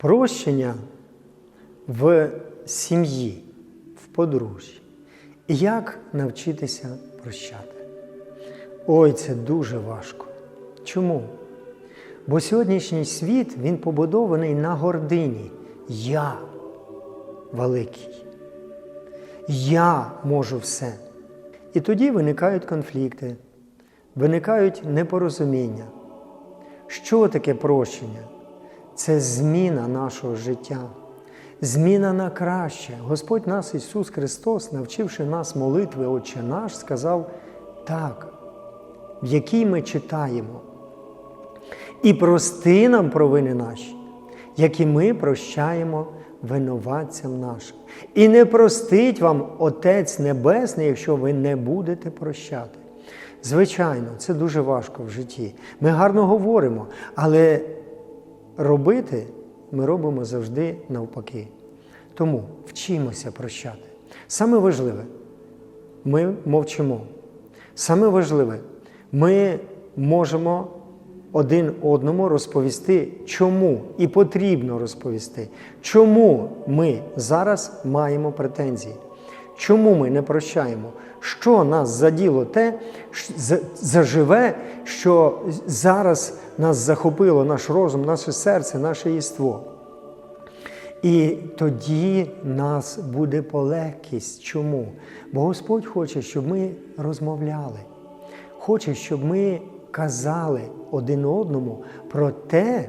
Прощення в сім'ї, в подружжі. Як навчитися прощати? Ой, це дуже важко. Чому? Бо сьогоднішній світ він побудований на гордині. Я великий. Я можу все. І тоді виникають конфлікти, виникають непорозуміння. Що таке прощення? Це зміна нашого життя, зміна на краще. Господь нас, Ісус Христос, навчивши нас молитви Отче наш, сказав так, в якій ми читаємо. І прости нам провини наші, як і ми прощаємо винуватцям нашим. І не простить вам Отець Небесний, якщо ви не будете прощати. Звичайно, це дуже важко в житті. Ми гарно говоримо, але робити ми робимо завжди навпаки. Тому вчимося прощати. Саме важливе, ми мовчимо. Саме важливе, ми можемо один одному розповісти, чому і потрібно розповісти, чому ми зараз маємо претензії, чому ми не прощаємо, що нас заділо те, за- заживе, що зараз нас захопило наш розум, наше серце, наше єство. І тоді нас буде полегкість. Чому? Бо Господь хоче, щоб ми розмовляли, хоче, щоб ми казали один одному про те,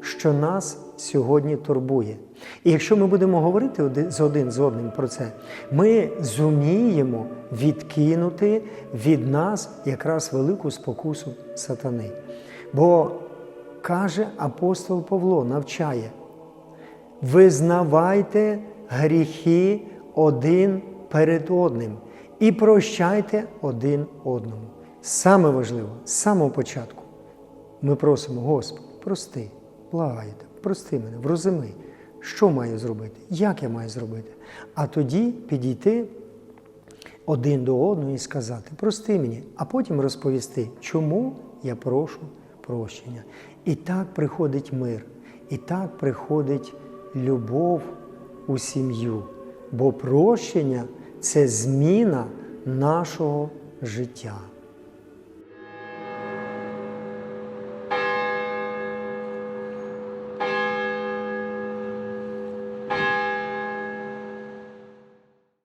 що нас сьогодні турбує. І якщо ми будемо говорити з один з одним про це, ми зуміємо відкинути від нас якраз велику спокусу сатани. Бо каже апостол Павло, навчає. Визнавайте гріхи один перед одним і прощайте один одному. Саме важливо, з самого початку, ми просимо, Господи, прости, благайте, прости мене, врозуми, що маю зробити, як я маю зробити. А тоді підійти один до одного і сказати, прости мені, а потім розповісти, чому я прошу прощення. І так приходить мир, і так приходить любов у сім'ю. Бо прощення це зміна нашого життя.